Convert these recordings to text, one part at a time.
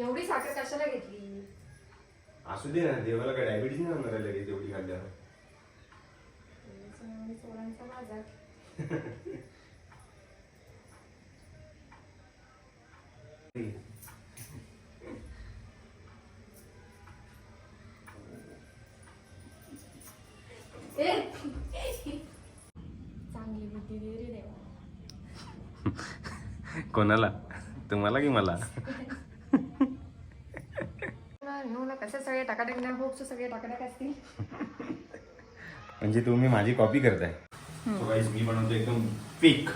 एवढी साखर कशाला घेतली? असू दे ना देवाला काय डायबिटीज नाही होणार आहे लगेच एवढी खाल्ल्यावर. चोरांचा बाजार. ए! चांगली बुद्धी दे रे देवा. कोणाला? तुम्हाला की मला? सगळे टाकाटाक ना होप सगळे टाकाटाक असतील. म्हणजे तुम्ही माझी कॉपी करताय. मी बनवतो एकदम पीक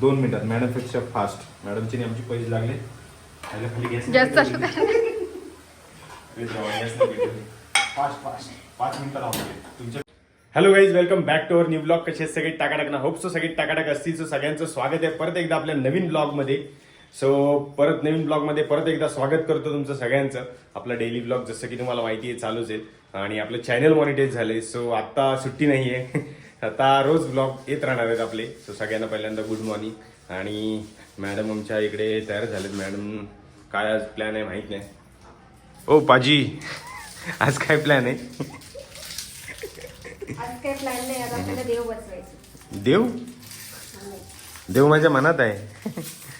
दोन मिनिटात. मॅडमपेक्षा फास्ट मॅडमची आमची पैसे लागले. खायला खाली गॅस जास्त असं फास्ट फास्ट पाच तुमच्या hello guys welcome back to our new blog कसे सगळे? टाकाटाक ना. होप सो सगळे टाकाटाक असतील सो सगळ्यांचं स्वागत आहे. परत एकदा आपल्या नवीन ब्लॉगमध्ये. सो परत नवीन ब्लॉगमध्ये परत एकदा स्वागत करतो तुमचं सगळ्यांचं. आपला डेली ब्लॉग जसं की तुम्हाला माहिती आहे चालूच आहे. आणि आपलं चॅनल मॉनिटाईज झाले सो आता सुट्टी नाही आहे आता रोज ब्लॉग येत राहणार आहेत आपले. सो सगळ्यांना पहिल्यांदा गुड मॉर्निंग आणि मॅडम आमच्या इकडे तयार झालेत. मॅडम काय आज प्लॅन आहे माहीत नाही. ओ पाजी. आज काय प्लॅन आहे? आज काही प्लॅन नाही. आज आपल्याला देव बसवायचं. देव? देव माझ्या मनात आहे.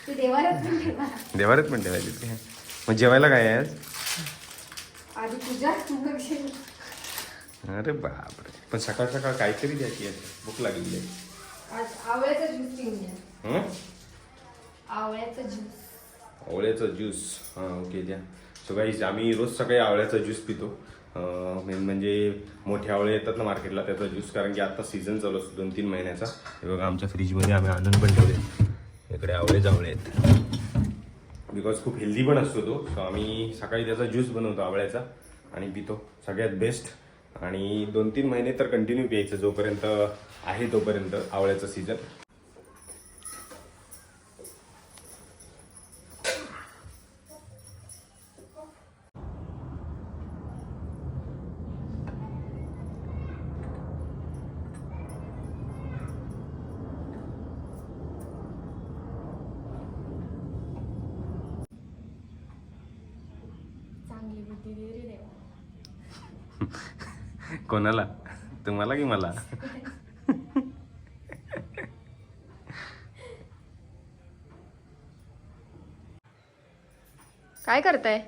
तू देवालाच पण ठेवायचे. मग जेवायला काय आहे आज? आधी जेव. अरे बापरे. पण सकाळ सकाळ काहीतरी द्यायची आहे भूक लागलेली आहे. आवळ्याचा ज्यूस पिऊन हं? आवळ्याचा ज्यूस आवळ्याचा ज्यूस हां ओके द्या. सो गाईज आम्ही रोज सकाळी आवळ्याचा ज्यूस पितो. मेन म्हणजे मोठे आवळे येतात ना मार्केटला त्याचा ज्यूस कारण की आता सीझन चालू असतो दोन तीन महिन्याचा. हे बघा आमच्या फ्रीजमध्ये आम्ही आणून पण ठेवले. इकडे आवळे जावळे आहेत. बिकॉज खूप हेल्दी पण असतो तो. सो आम्ही सकाळी त्याचा ज्यूस बनवतो आवळ्याचा आणि पितो. सगळ्यात बेस्ट आणि दोन तीन महिने तर कंटिन्यू प्यायचं जोपर्यंत आहे तोपर्यंत आवळ्याचं सीझन रे देवा कोणाला? तुम्हाला की मला? काय करताय?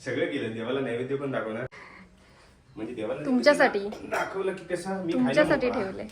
सगळं केलं. देवाला नैवेद्य पण दाखवणार. म्हणजे देवाला तुमच्यासाठी. दाखवलं की कसं? मी तुमच्यासाठी. ठेवलंय.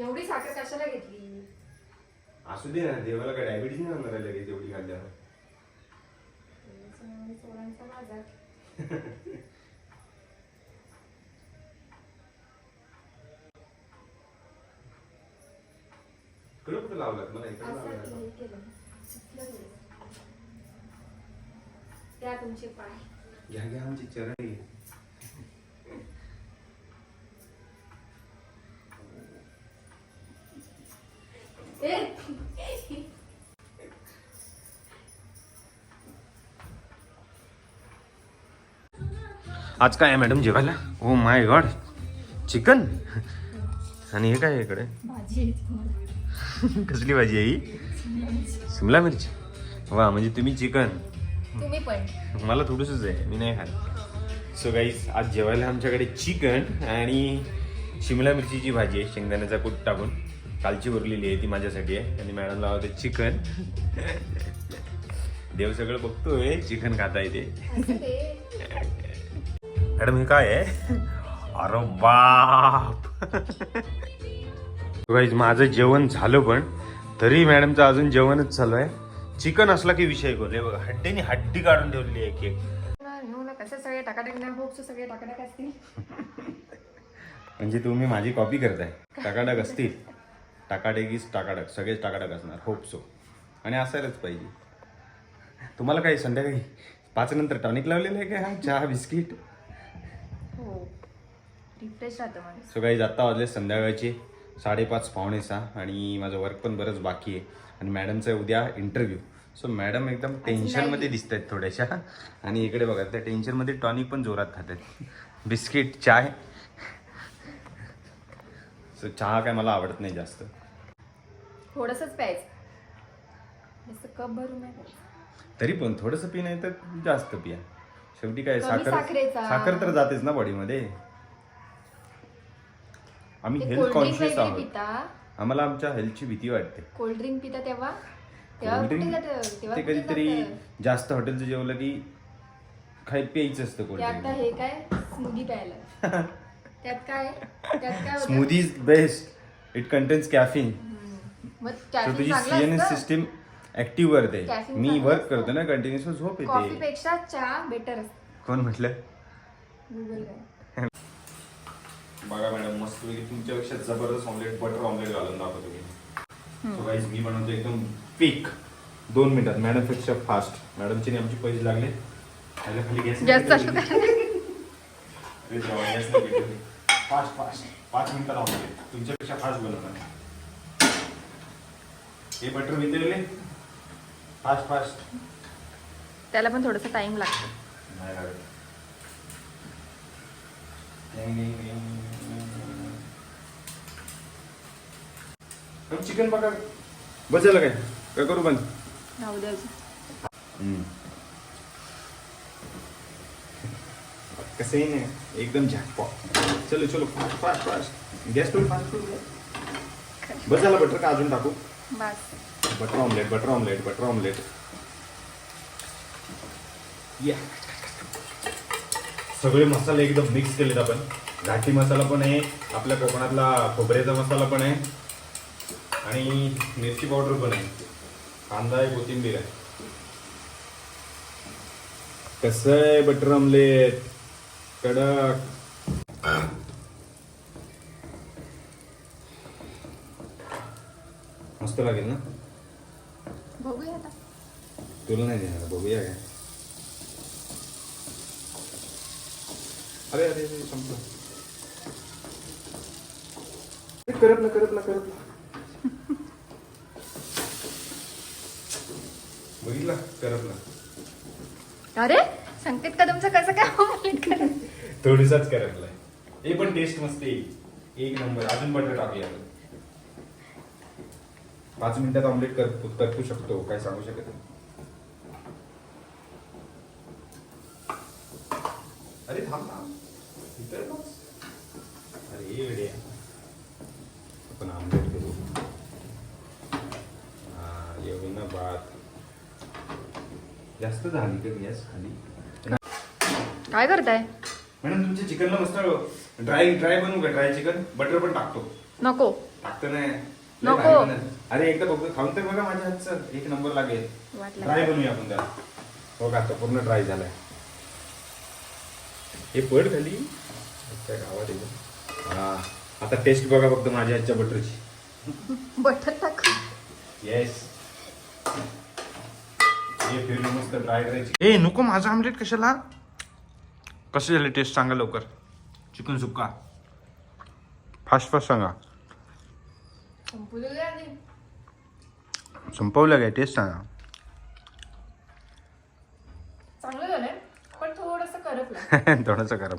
एवढी साखर कशाला घेतली? असू दे ना देवाला काय डायबिटीज नाही होणार आहे लगेच एवढी खाल्ल्यावर. चोरांचा बाजार. इकडं कुठं लावलात? मला इकडं असं लावलात हे केलं. त्या तुमचे पाय. घ्या घ्या आमची चरण. घे. आज काय आहे मॅडम? जेवायला? Oh my god. चिकन? आणि हे काय आहे इकडे? भाजी आहे तुम्हाला. कसली भाजी आहे ही? शिमला मिरची. वा म्हणजे तुम्ही चिकन. तुम्ही पण. मला थोडंसंच आहे मी नाही खात. सो गाईज आज जेवायला आमच्याकडे चिकन आणि शिमला मिरचीची भाजी आहे शेंगदाण्याचा कूट टाकून. कालची उरलेली आहे ती माझ्यासाठी आहे. आणि मॅडमला होते चिकन. देव सगळं बघतोय चिकन खाता येते. असं ते. मॅडम हे काय आहे? अरे बाप! माझं जेवण झालं पण तरी मॅडमचं अजून जेवणच चालू आहे. चिकन असला की विषय गोले बघा हड्डीने हड्डी काढून ठेवली आहे केक सगळे टाकाटाक सगळे टाकाटाक असतील. म्हणजे तुम्ही माझी कॉपी करताय. टाकाटक असतील. टाकाटेकीच टाकाटक. सगळेच टाकाटक असणार. होप सो आणि असायलाच पाहिजे. तुम्हाला काही संध्याकाळी पाच नंतर टॉनिक लावलेलं आहे का? चहा बिस्किट? रिफ्रेश राहतं माणूस सो काही जाता वाजले संध्याकाळचे साडेपाच पावणे सहा आणि माझं वर्क पण बरंच बाकी आहे. आणि मॅडमचा आहे उद्या इंटरव्ह्यू सो मॅडम एकदम टेन्शनमध्ये दिसत आहेत थोड्याशा. आणि इकडे बघा त्या टेन्शनमध्ये टॉनिक पण जोरात खातात. बिस्किट चाय. सो चहा काय मला आवडत नाही जास्त. थोडंसंच प्यायचं. जास्त कप भरून नाही प्यायचं. तरी पण थोडंसं पी नाही तर जास्त पिया. शेवटी काय कमी साखर साखरेचा. साखर तर जातेच ना बॉडीमध्ये आम्ही ते हेल्थ कोल्ड्रिंक कॉन्शियस वगैरे आहोत. पिता? आम्हाला आमच्या हेल्थची भीती वाटते. कोल्ड्रिंक पिता तेव्हा? तेव्हा कुठे कोल्ड्रिंक जातं? तेव्हा ते कुठे कधीतरी जातं? जास्त हॉटेलचं जेवलं की खाय प्यायचं असतं ते आता कोल्ड्रिंक हे काय? स्मूदी प्यायला. त्यात काय? त्यात काय होतं? Smoothie is best it contains caffeine hmm. मग तर तुझी चांगलं सीएनएस असतं. सिस्टीम ऍक्टिव्ह करते. Caffeine मी चांगलं वर्क असतं. करतो ना कंटिन्युअस झोप येते. कॉफीपेक्षा चहा बेटर असते. कोण म्हटलं? गुगल काय? बघा मॅडम मस्त तुमच्यापेक्षा जबरदस्त ऑमलेट बटर ऑमलेट घालून दाखवतो मी. सो गाईज मी बनवतो एकदम पीक दोन मिनिटात. मॅडमपेक्षा फास्ट मॅडमचे आमचे पैसे लागले. खायला खाली गॅस असू फास्ट फास्ट पाच मिनिटात ऑमलेट तुमच्यापेक्षा फास्ट बनवणार हे बटर वितळले. फास्ट फास्ट त्याला पण थोडासा टाइम लागतो. नाही लागत. चिकन बघा बसायला काय? काय करू बंद राहू द्यायचं कसंही नाही एकदम झॅकपॉट चलो चलो. फास्ट फास्ट फास्ट गॅस करू फास्ट करू बसायला बटर का अजून टाकू? बस. Butter omelette butter omelette butter omelette या सगळे मसाले एकदम मिक्स केलेत आपण. घाटी मसाला पण आहे आपल्या कोकणातला खोबऱ्याचा मसाला पण आहे. आणि मिरची पावडर पण आहे. कांदा आहे कोथिंबीर आहे. कसं आहे बटर ऑमलेट कडक. मस्त लागेल ना? बघूया आता. तुला नाही देणार बघूया काय. अरे अरे अरे संपलं. करत ना करत ना करत ना. बघितला करत ना अरे संकेत कदमचं कसं काय? थोडीसाच करतलाय हे पण टेस्ट मस्त येईल एक नंबर. अजून बटर टाकूया. पाच मिनिटात ऑमलेट कर करपू शकतो. काय सांगू शकत नाही. अरे थांब ना. इतर बघ. अरे वेडे आपण ऑमलेट करू. हा येऊ ना बात. जास्त झाली का गॅस खाली? काय करताय? मॅडम तुमच्या चिकनला मस्त ड्राय ड्राय बनवू का? Dry chicken? बटर पण टाकतो. नको. टाकतो नाही. लय नको. भारी. अरे एकदा बघतो खाऊन तर बघा माझ्या हातचं. एक नंबर लागेल. वाटलं. ड्राय बनवूया आपण त्याला. हो का आता पूर्ण ड्राय झालाय. हे पड खाली. गावात एकदम हा. आता टेस्ट बघा फक्त माझ्या हातच्या बटरची. बटर टाक. येस हे फिरली मस्त ड्राय ड्राय ए नको माझा आमलेट कशाला? कसे झाले टेस्ट सांगा लवकर. चिकन सुक्का. फास्ट फास्ट सांगा. संपवलं काय? टेस्ट सांगा. चांगलं झालंय पण थोडस करपलं. थोडंसं करा